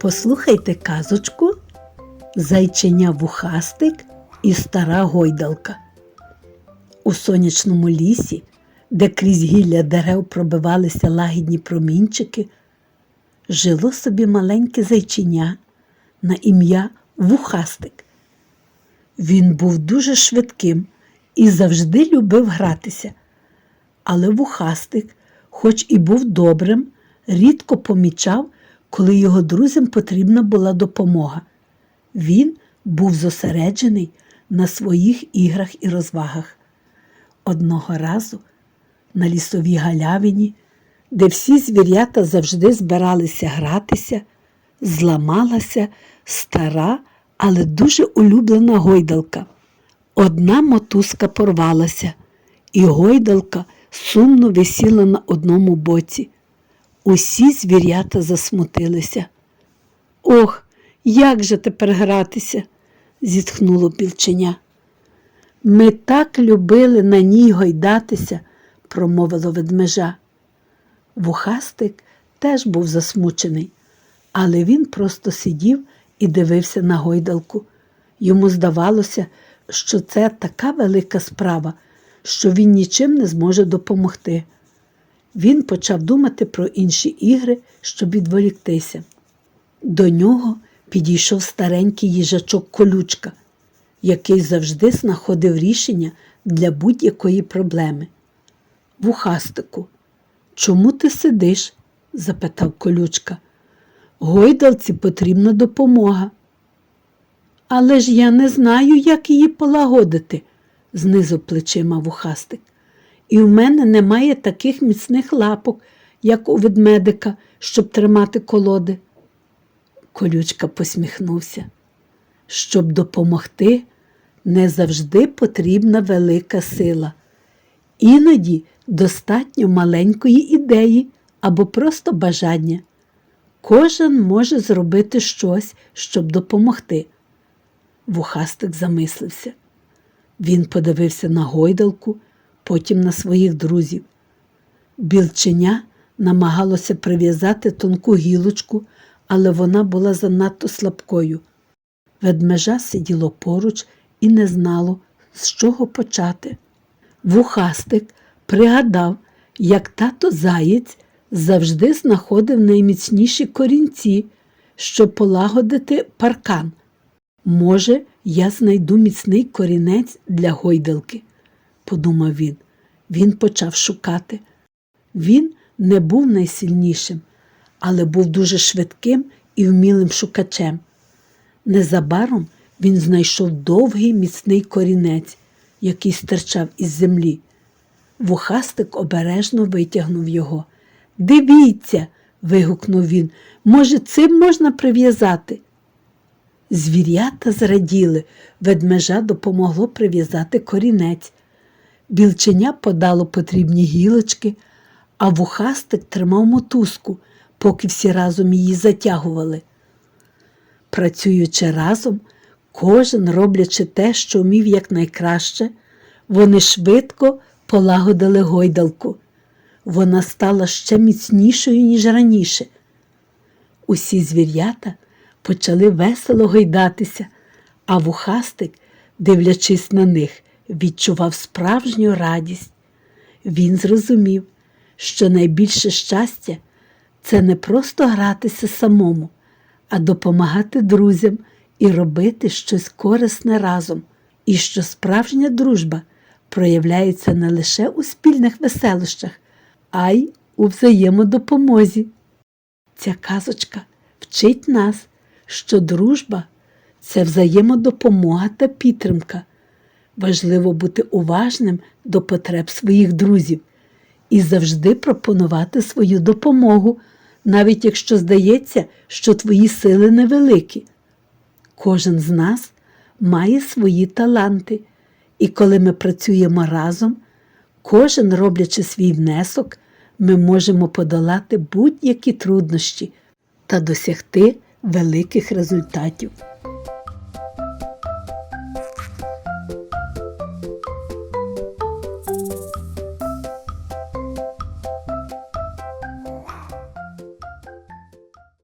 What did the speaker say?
Послухайте казочку Зайченя вухастик і стара гойдалка. У сонячному лісі, де крізь гілля дерев пробивалися лагідні промінчики, жило собі маленьке зайченя на ім'я Вухастик. Він був дуже швидким і завжди любив гратися. Але вухастик, хоч і був добрим, рідко помічав, коли його друзям потрібна була допомога. Він був зосереджений на своїх іграх і розвагах. Одного разу на лісовій галявині, де всі звірята завжди збиралися гратися, зламалася стара, але дуже улюблена гойдалка. Одна мотузка порвалася, і гойдалка сумно висіла на одному боці. Усі звірята засмутилися. Ох, як же тепер гратися? зітхнуло білченя. Ми так любили на ній гойдатися, промовило ведмежа. Вухастик теж був засмучений, але він просто сидів і дивився на гойдалку. Йому здавалося, що це така велика справа, що він нічим не зможе допомогти. Він почав думати про інші ігри, щоб відволіктися. До нього підійшов старенький їжачок колючка, який завжди знаходив рішення для будь-якої проблеми. Вухастику, чому ти сидиш? запитав колючка. Гойдалці потрібна допомога. Але ж я не знаю, як її полагодити, знизу плечима вухастик. І в мене немає таких міцних лапок, як у ведмедика, щоб тримати колоди. Колючка посміхнувся. Щоб допомогти, не завжди потрібна велика сила. Іноді достатньо маленької ідеї або просто бажання. Кожен може зробити щось, щоб допомогти. Вухастик замислився. Він подивився на гойдалку, потім на своїх друзів. Білченя намагалося прив'язати тонку гілочку, але вона була занадто слабкою. Ведмежа сиділо поруч і не знало, з чого почати. Вухастик пригадав, як тато заєць завжди знаходив найміцніші корінці, щоб полагодити паркан. Може, я знайду міцний корінець для гойдалки, подумав він. Він почав шукати. Він не був найсильнішим, але був дуже швидким і вмілим шукачем. Незабаром він знайшов довгий міцний корінець, який стирчав із землі. Вухастик обережно витягнув його. Дивіться, вигукнув він, може, цим можна прив'язати. Звірята зраділи, ведмежа допомогло прив'язати корінець. Білченя подало потрібні гілочки, а вухастик тримав мотузку, поки всі разом її затягували. Працюючи разом, кожен роблячи те, що вмів якнайкраще, вони швидко полагодили гойдалку. Вона стала ще міцнішою, ніж раніше. Усі звірята почали весело гойдатися, а вухастик, дивлячись на них, відчував справжню радість. Він зрозумів, що найбільше щастя це не просто гратися самому, а допомагати друзям і робити щось корисне разом, і що справжня дружба проявляється не лише у спільних веселощах, а й у взаємодопомозі. Ця казочка вчить нас, що дружба це взаємодопомога та підтримка. Важливо бути уважним до потреб своїх друзів і завжди пропонувати свою допомогу, навіть якщо здається, що твої сили невеликі. Кожен з нас має свої таланти, і коли ми працюємо разом, кожен роблячи свій внесок, ми можемо подолати будь-які труднощі та досягти великих результатів.